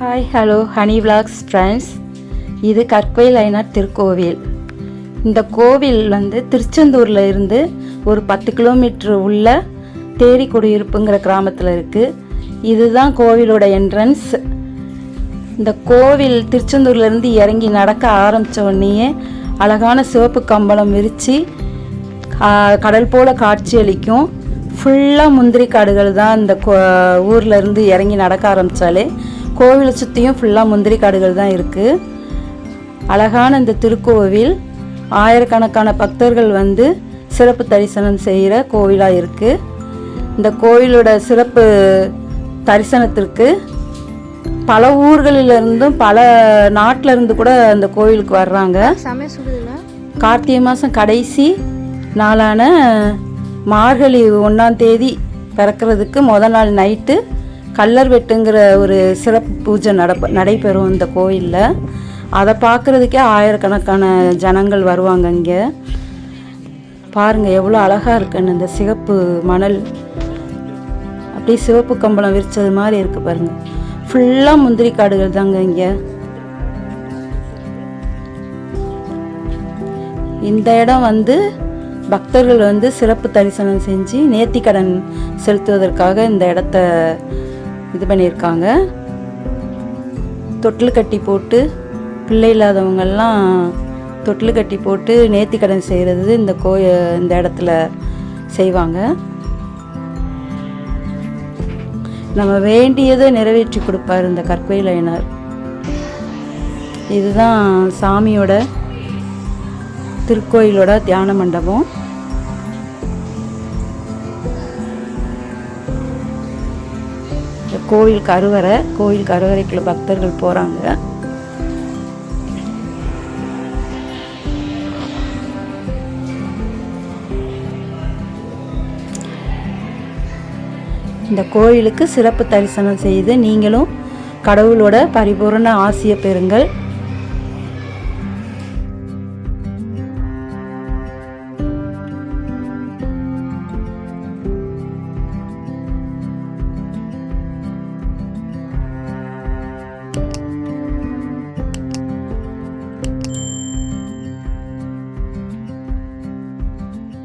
Hi hello honey vlogs friends இது கற்கோயில் ஐநாட் திருக்கோவில். இந்த கோவில் வந்து திருச்செந்தூரில் இருந்து ஒரு பத்து கிலோமீட்டர் உள்ள தேரி குடியிருப்புங்கிற கிராமத்தில் இருக்குது இதுதான் கோவிலோட என்ட்ரன்ஸ் இந்த கோவில் திருச்செந்தூர்லேருந்து இறங்கி நடக்க ஆரம்பித்த உடனேயே அழகான சிவப்பு கம்பளம் விரித்து கடல் போல காட்சியளிக்கும் ஃபுல்லாக முந்திரி காடுகள் தான் இந்த கோ ஊரில் இருந்து இறங்கி நடக்க ஆரம்பித்தாலே கோவிலை சுற்றியும் ஃபுல்லாக முந்திரி காடுகள் தான் இருக்குது அழகான இந்த திருக்கோவில் ஆயிரக்கணக்கான பக்தர்கள் வந்து சிறப்பு தரிசனம் செய்கிற கோவிலாக இருக்குது இந்த கோவிலோட சிறப்பு தரிசனத்திற்கு பல ஊர்களிலிருந்தும் பல நாட்டில இருந்து கூட அந்த கோவிலுக்கு வர்றாங்க. கார்த்திகை மாதம் கடைசி நாளான மார்கழி ஒன்றாம் தேதி பிறக்கிறதுக்கு முத நாள் நைட்டு கல்லர் வெட்டுங்கிற ஒரு சிறப்பு பூஜை நடப்ப நடைபெறும் இந்த கோயிலில். அதை பார்க்குறதுக்கே ஆயிரக்கணக்கான ஜனங்கள் வருவாங்க இங்கே. பாருங்கள் எவ்வளோ அழகாக இருக்குன்னு இந்த சிகப்பு மணல். அப்படியே சிவப்பு கம்பளம் விரிச்சது மாதிரி இருக்குது பாருங்கள் ஃபுல்லாக முந்திரி காடுகள் தாங்க இங்கே. இந்த இடம் வந்து பக்தர்கள் வந்து சிறப்பு தரிசனம் செஞ்சு நேர்த்திக்கடன் செலுத்துவதற்காக இந்த இடத்த இது பண்ணியிருக்காங்க. தொட்டில் கட்டி போட்டு பிள்ளை இல்லாதவங்கெல்லாம் தொட்டில் கட்டி போட்டு நேர்த்திக்கடன் செய்கிறது இந்த கோய இந்த இடத்துல செய்வாங்க. நம்ம வேண்டியதை நிறைவேற்றி கொடுப்பார் இந்த கற்கோயில் இதுதான் சாமியோட திருக்கோயிலோட தியான மண்டபம். கோவில் கருவறை கோவில் கருவறைக்குள்ள பக்தர்கள் போகிறாங்க இந்த கோயிலுக்கு சிறப்பு தரிசனம் செய்து நீங்களும் கடவுளோட பரிபூரண ஆசியை பெறுங்கள்